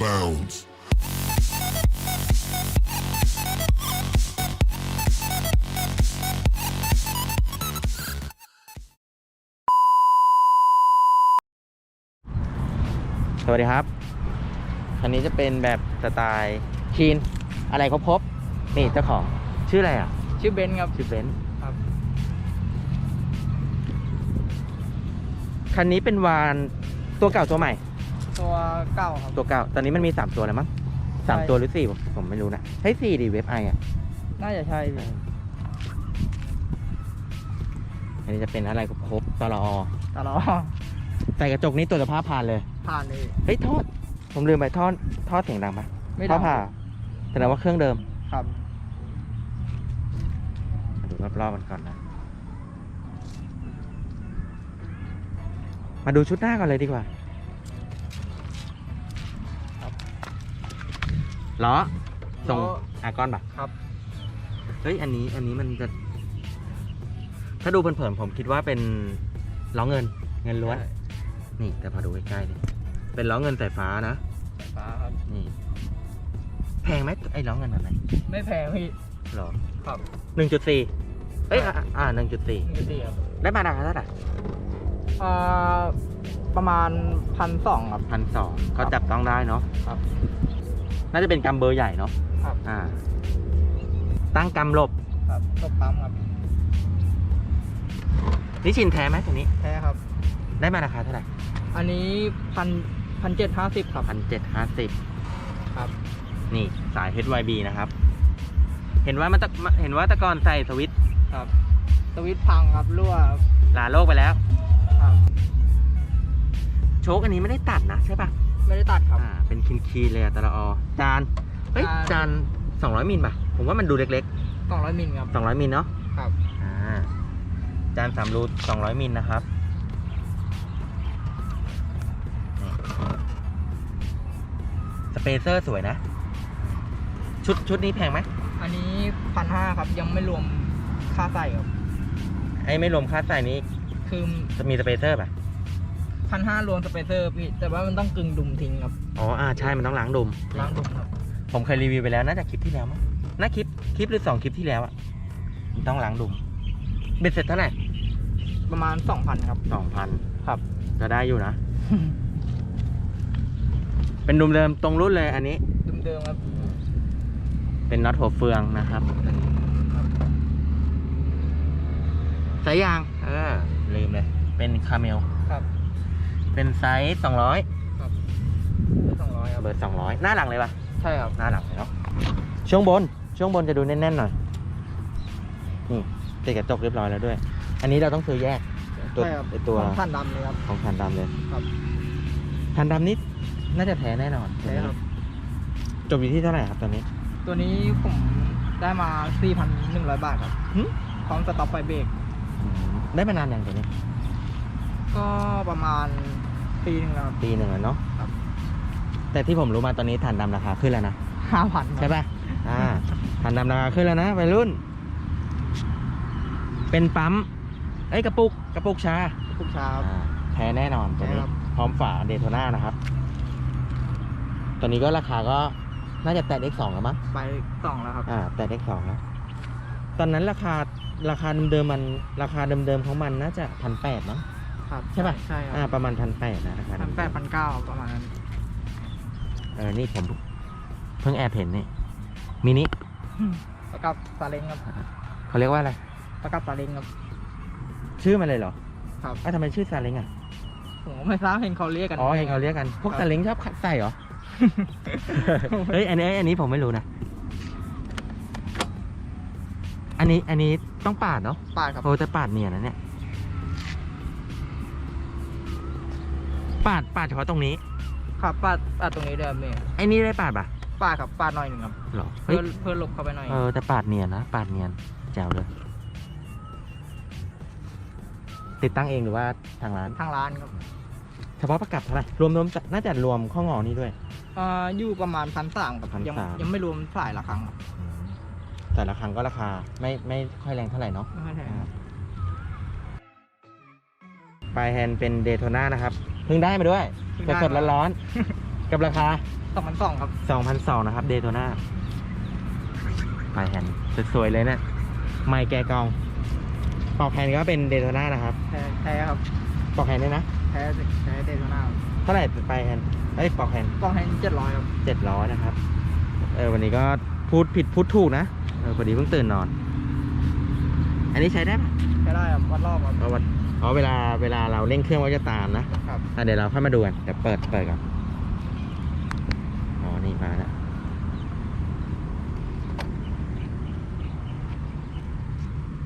bounds. สวัสดีครับ คันนี้จะเป็นแบบสไตล์คีน อะไรครบครบนี่เจ้าของ ชื่ออะไรอะ ชื่อเบนซ์ครับ ชื่อเบนซ์ครับ คันนี้เป็นวานตัวเก่าตัวใหม่ ตัวเก้าครับ ตัวเก่าตอนนี้มันมีสามตัวแล้วมั้งสามใช่ ตัวหรือสี่ผมผมไม่รู้นะใช่สี่ดิเว็บไออะน่าจะใช่พี่อันนี้จะเป็นอะไรครบครบตลอตลอดใส่กระจกนี้ตัวจสภาพผ่านเลย ผ่านเลยเฮ้ยทอด ผมลืมไปทอดทอดเสียงดังปะไม่ทอดัดงผ่าแสดงว่าเครื่องเดิมครับ มาดูรอบๆกันก่อนนะ มาดูชุดหน้าก่อนเลยดีกว่า ครับ ล้อทรงล้อ อาร์กอนปะครับ เฮ้ยอันนี้อันนี้มันจะ ถ้าดูเผินๆผมคิดว่าเป็นล้อเงินเงินล้วน นี่แต่พอดูใกล้ๆดิเป็นล้อเงินสายฟ้านะสายฟ้าครับ นี่ แพงไหมไอ้ล้อเงินแบบไหนไม่แพงพี่ หรอครับ หนึ่งจุดสี่เอ้ยอะอ่าหนึ่งจุดสี่ปกติครับได้มาราคาเท่าไหร่อ่าประมาณพันสองครับ พันสองครัก็บจับต้องได้เนาะครับ น่าจะเป็นกำเบอร์ใหญ่เนาะครับ อ่า ตั้งกำหลบ ครับตบปั๊มครับนี่ชินแท้ไหมตัวนี้ แท้ครับ ได้มาราคาเท่าไหร่อันนี้พันพันเจ็ดห้าสิบครับ พันเจ็ดห้าสิบครับ นี่สาย HYB นะครับ เห็นว่ามันตะเห็นว่าแตะกอนใส่สวิตช์ครับสวิตช์พังครับรั่วครับลาโลกไปแล้วครับโชคอันนี้ไม่ได้ตัดนะใช่ปะไม่ได้ตัดครับ อ่าเป็นคินคีเลยอะตละอจานเฮ้ยจานจานสองร้อยมิลป่ะผมว่ามันดูเล็กสองร้อยมิลครับๆสองร้อยมิลเนาะครับ อ่าจานสามรูสองร้อยมิลนะครับนี่สเปเซอร์สวยนะ ชุดชุดนี้แพงไหมอันนี้พันห้าครับยังไม่รวมค่าใส่ครับ ไอ้ไม่รวมค่าใส่นี้คือ จะมีสเปเซอร์ป่ะ พันห้ารวมสเปเซอร์พี่ แต่ว่ามันต้องกึ่งดุมทิ้งครับอ๋ออ่าใช่มันต้องล้างดุมล้างดุมครับ ผมเคยรีวิวไปแล้วน่าจะคลิปที่แล้วมั้งน่าคลิปคลิปหรือสองคลิปที่แล้วอะมันต้องล้างดุมเบ็ดเสร็จเท่าไหร่ประมาณสองพันครับ สองพันครับจะได้อยู่นะ เป็นดุมเดิมตรงรุ่นเลยอันนี้เดิมๆครับ เป็นน็อตหัวเฟืองนะครับสายยาง เออลืมเลย เป็นคาเมลครับ เป็นไซส์สองร้อยสองร้อยครับเบอร์สองร้อยหน้าหลังเลยปะใช่ครับหน้าหลังเลยเนาะช่วงบนช่วงบนจะดูแน่นๆหน่อยนี่ติดกระจกเรียบร้อยแล้วด้วย อันนี้เราต้องซื้อแยกตัวใช่ครับไอตัวของท่านดำเลยครับ ของคันดำเลยครับ คันดำนี่น่าจะแท้แน่นอนใช่ครับ จบอยู่ที่เท่าไหร่ครับตอนนี้ ตัวนี้ผมได้มา 4,100 บาทครับหึ พร้อมสต็อปไฟเบรกอืมได้มานานอย่างตัวนี้ ก็ประมาณปีหนึงแล้วครับ ปีหนึ่งแล้วเนาะครับ แต่ที่ผมรู้มาตอนนี้ฐานดำราคาขึ้นแล้วนะ5,000ใช่ป่ะ อ่าฐานดำราคาขึ้นแล้วนะวัยรุ่น เป็นปั๊ม เอ้ยกระปุกกระปุกชาทุกเช้า อ่าแท้แน่นอนตัวนี้ใช่ครับ พร้อมฝาเดโทน่านะครับ ตัวนี้ก็ราคาก็น่าจะแตะ X2 แล้วมั้ง ไปสองแล้วครับ อ่า แตะ X2 แล้วตอนนั้นราคาราคาเดิมๆมันราคาเดิมๆของมันน่าจะพันแปดมั้ง ครับใช่ป่ะใช่คอ่ารับประมาณพันแปดนะราคาพันแปดพันเก้าประมาณนั้นเออนี่ผมเพิ่งแอบเห็นนี่มินิประกับซาเล้งครับเขาเรียกว่าอะไร ประกับซาเล้งครับ ชื่อมันเลยเหรอครับ อ้าวทำไมชื่อซาเล้งอะผมก็ไม่ทราบเห็นเขาเรียกกัน อ๋อเห็นเขาเรียกกัน พวกครับ ซาเล้งชอบขัดใส่เหรอ เฮ้ยอันนี้อันนี้ผมไม่รู้นะ อันนี้อันนี้ต้องปาดเนาะปาดครับโอ้แต่ปาดเนียนนะเนี่ย ปาดปาดเฉพาะตรงนี้ ครับปาดปาดตรงนี้เดิมเนี่ยไอ้นี่ได้ปาดปะปาดครับปาดหน่อยหนึ่งครับเหรอเฮ้ยเพื่อเพื่อหลบเข้าไปหน่อยเออแต่ปาดเนียนนะปาดเนียนแจ๋วเลย ติดตั้งเองหรือว่าทางร้าน ทางร้านครับเฉพาะประกับเท่าไหร่รวมรวมน่าจะรวมข้องอนี้ด้วยเอ่ออยู่ประมาณพันสามครับยัง1,300 ยังไม่รวมสายละครั้งครับแต่ละครั้งก็ราคาไม่ไม่ค่อยแรงเท่าไหร่เนาะไม่ค่อยแพงครับ ปลายแฮนด์เป็นเดโทน่านะครับ เพิ่งได้มาด้วยเพิ่งสได้ดๆมาร้อนกับราคา สองพันสองครับ 2,200นะครับเดโ o นาปลายแฮนด์สวยๆเลยเนะี่ยไมค์แกะกองปอกแฮนด์ก็เป็นเดโ o นานะครับแท้แท้ครับปอกแฮนด์ด้วยนะแท้แท้เดโซน่าเท่าไหร่ปลายแฮนด์เอ้ยปอกแฮนด์ กล้องให้เจ็ดร้อยครับ เจ็ดร้อยนะครับ เออวันนี้ก็พูดผิดพูดถูกนะ เออพอดีเพิ่งตื่นนอน อันนี้ใช้ได้ปะใช้ได้ครับ วัดรอบครับเพราะว่า อ๋อเวลาเวลาเราเร่งเครื่องก็จะตามนะครับ อะเดี๋ยวเราค่อยมาดูกันเดี๋ยวเปิดเปิดก่อนอ๋อนี่มาแล้ว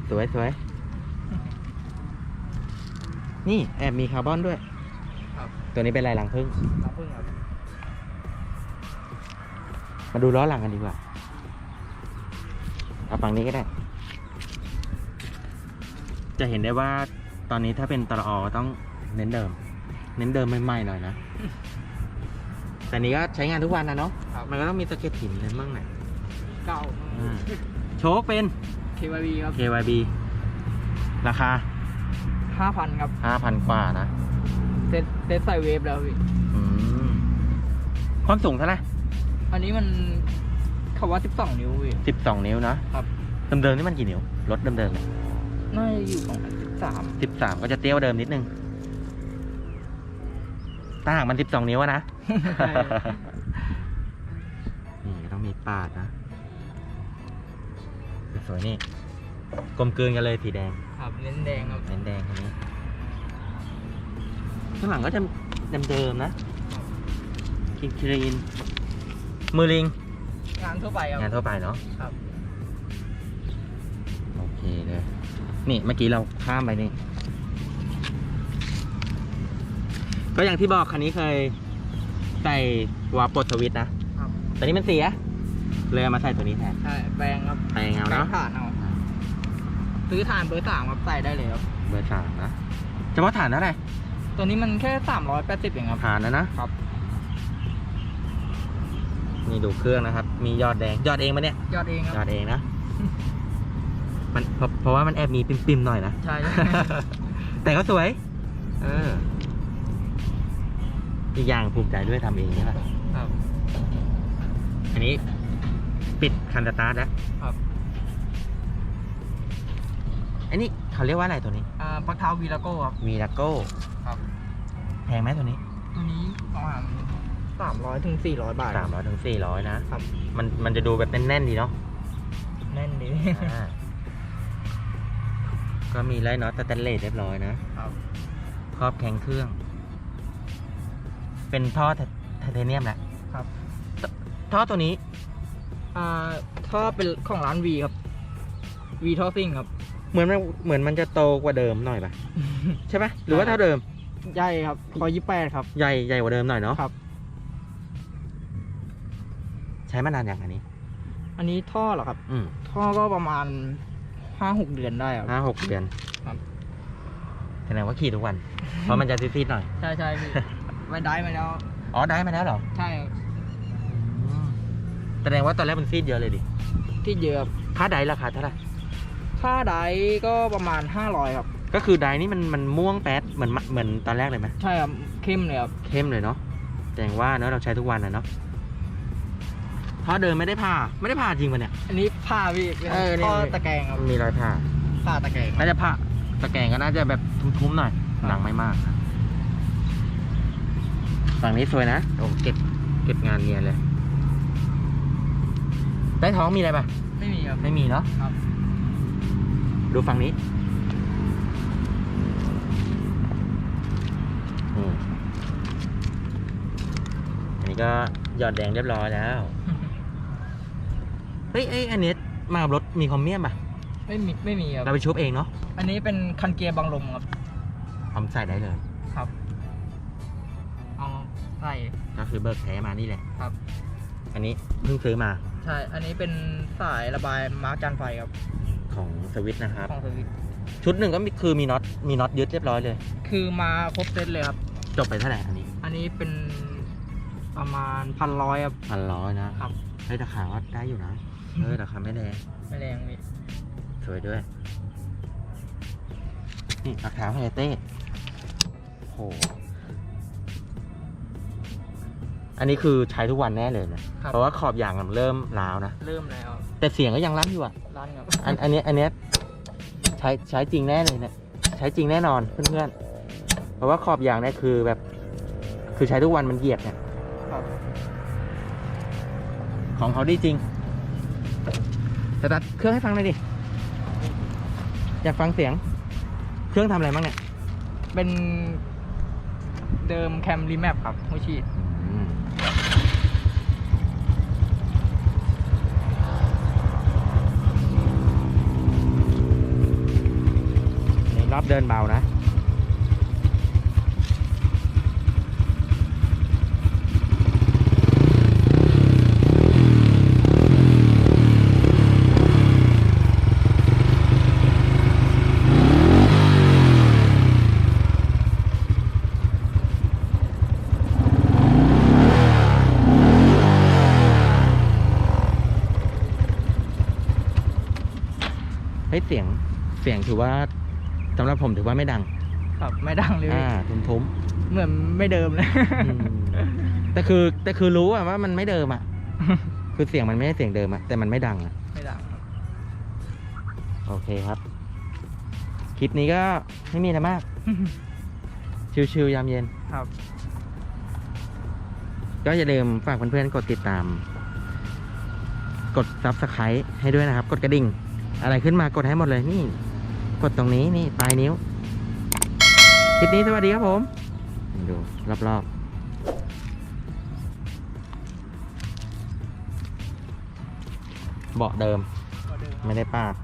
สวยสวยนี่แอบมีคาร์บอนด้วย ครับ ตัวนี้เป็นลายรังผึ้งน้ำผึ้งครับ มาดูล้อหลังกันดีกว่า เอาฝั่งนี้ก็ได้ จะเห็นได้ว่า ตอนนี้ถ้าเป็นตลออต้องเน้นเดิม เน้นเดิมใหม่ๆหน่อยนะ แต่นี้ก็ใช้งานทุกวันนะเนาะ ครับ มันก็ต้องมีสะเก็ดหินเลยบ้างหน่อยเก้าอ่าโชคเป็น เควีบีครับ KYB ราคา ห้าพันครับ5,000 กว่านะ เซตเซตใส่เวฟแล้วพี่อืม ความสูงเท่าไหร่อันนี้มันเขาว่าสิบสองนิ้วพี่ 12 นิ้วนะครับ เดิมๆนี่มันกี่นิ้ว รถเดิมๆเลยน่าจะอยู่ประมาณ สิบสามสิบสามก็จะเตี้ยวเดิมนิดนึงถ้าหากมันสิบสองนิ้วอะนะ นี่ก็ต้องมีปาดนะสวยๆนี่กลมกลืนกันเลยสีแดงครับเน้นแดงครับ เน้นแดงคันนี้ข้างหลังก็จะเดิมๆนะคินครีนมือลิง งานทั่วไปครับ งานทั่วไปเนาะครับ โอเคเลยนี่เมื่อกี้เราข้ามไปนี่ ก็อย่างที่บอกคันนี้เคยใส่วาล์วปลดสวิตช์นะครับตอนนี้มันเสีย เลยเอามาใส่ตัวนี้แทนใช่แปลงครับแต่งเอาแปลเนาะงถ่านเอาซื้อถ่านเบอร์สามครับใส่ได้เลยครับ เบอร์สามนะเฉพาะฐานเท่าไหร่ตัวนี้มันแค่สามร้อยแปดสิบเองครับ ฐานนะนะครับ นี่ดูเครื่องนะครับ มียอดแดง ยอดเองปะเนี่ย ยอดเองคยอรับดเองนะ มันเพราะเพราะว่ามันแอบมีปิมๆหน่อยนะ ใช่ แต่ก็สวย เออ อีกอย่างภูมิใจด้วยทำเองใช่ปะครับ อันนี้ปิดคันสตาร์ทแล้วครับ อันนี้เขาเรียกว่าอะไรตัวนี้ อ่าปลักเท้าวีลาโก้ครับ วีลาโก้ครับ แพงไหมตัวนี้ตัวนี้ประมาณสามร้อยถึงสี่ร้อยบาท สามร้อยถึงสี่ร้อยนะครับ มันมันจะดูแบบแน่นๆดีเนาะ แน่นดี อ่า ก็มีไล่น็อตสแตนเลสเรียบร้อยนะครับ ครอบแข็งเครื่อง เป็นท่อไทไทเทเนียมแหละครับ ท่อตัวนี้ อ่าท่อเป็นของร้านวีครับวีท่อซิ่งครับ เหมือนมันเหมือนมันจะโตกว่าเดิมหน่อยปะใช่ปะหรือว่าเท่าเดิม ใหญ่ครับคอยี่แปดครับ ใหญ่ใหญ่กว่าเดิมหน่อยเนาะครับ ใช้มานานอย่างอันนี้ อันนี้ท่อเหรอครับ อืมท่อก็ประมาณ ห้าหกเดือนได้ครับ ห้าหกเดือนครับ แสดงว่าขี่ทุกวัน เพราะมันจะซีดๆหน่อย ใช่ใช่พี่ ไปได้มาแล้ว อ๋อได้มาแล้วเหรอใช่ครับอืมแสดงว่าตอนแรกมันซีดเยอะเลยดิ ที่เยอะครับค่าไดราคาเท่าไหร่ ค่าไดก็ประมาณห้าร้อยครับ ก็คือไดนี่มันมันม่วงแป๊ดเหมือนมะเหมือนตอนแรกเลยไหมใช่ครับเข้มเลยครับ เข้มเลยเนาะแสดงว่าเนาะเราใช้ทุกวันนะเนาะ ท่อเดิมไม่ได้ผ่าไม่ได้ผ่าจริงปะเนี่ย อันนี้ผ้าพี่เป็นเออนี่ ท่อตะแกรงครับมีรอยผ่าผ้าตะแกรงครับน่าจะผ่าตะแกรงก็น่าจะแบบทุ้มๆหน่อยครับหนังไม่มากนะฝั่งนี้สวยนะโอ้เก็บเก็บงานเนียนเลยใต้ท้องมีอะไรปะไม่มีครับ ไม่มีเนาะครับ ดูฝั่งนี้อืมอันนี้ก็หยอดแดงเรียบร้อยแล้ว เฮ้ยเอ้ยอันนี้มากับรถมีคอมเมียมป่ะไม่มีไม่มีครับเราไปชุบเองเนาะอันนี้เป็นคันเกียร์บังลมครับทำใส่ได้เลยครับเอาใส่ก็คือเบิกแท้มานี่แหละครับ อันนี้เพิ่งซื้อมา ใช่ อันนี้เป็นสายระบายมาร์กจานไฟครับ ของสวิตนะครับ ของสวิตช์ชุดหนึ่งก็มีคือมีน็อตมีน็อตยึดเรียบร้อยเลย คือมาครบเซตเลยครับ จบไปเท่าไหร่อันนี้ อันนี้เป็นประมาณพันร้อยครับพันร้อยนะครับเฮ้ยราคาก็ได้อยู่นะ เออราคาไม่แรงไม่แรงพี่สวยด้วย นี่ราคาไฮเต้โหอันอันนี้คือใช้ทุกวันแน่เลยนะ ครับ เพราะว่าขอบยางมันเริ่มร้าวนะ เริ่มแล้วแต่เสียงก็ยังลั่นอยู่อะ ร้านครับอันอันเนี้ยอันเนี้ยใช้ใช้จริงแน่เลยเนี่ยใช้จริงแน่นอนเพื่อนๆเพราะว่าขอบยางเนี่ยคือแบบ คือใช้ทุกวันมันเหยียบเนี่ยครับ ของเขาดีจริง สตาร์ทเครื่องให้ฟังหน่อยดิ อยากฟังเสียง เครื่องทำอะไรบ้างเนี่ยเป็นเดิมแคมรีแมปครับหัวฉีดอืมนี่รอบเดินเบานะ เฮ้ยเสียงเสียง ถือว่าสำหรับผมถือว่าไม่ดังครับไม่ดังเลยอ่าทุ้มทุ้มเหมือนไม่เดิมเลยๆอืมแต่คือแต่คือรู้อะว่ามันไม่เดิมอะคือเสียงมันไม่ใช่เสียงเดิมอะแต่มันไม่ดังอะ ไม่ดังครับโอเคครับ คลิปนี้ก็ไม่มีอะไรมาก ชิวๆยามเย็น ครับก็อย่าลืมฝากเพื่อนๆกดติดตาม กด subscribe ให้ด้วยนะครับ กดกระดิ่ง อะไรขึ้นมากดให้หมดเลยนี่ กดตรงนี้นี่ปลายนิ้วคลิปนี้สวัสดีครับผม ดูรอบๆเบาะเดิมก็เดิมครับไม่ได้ป้าด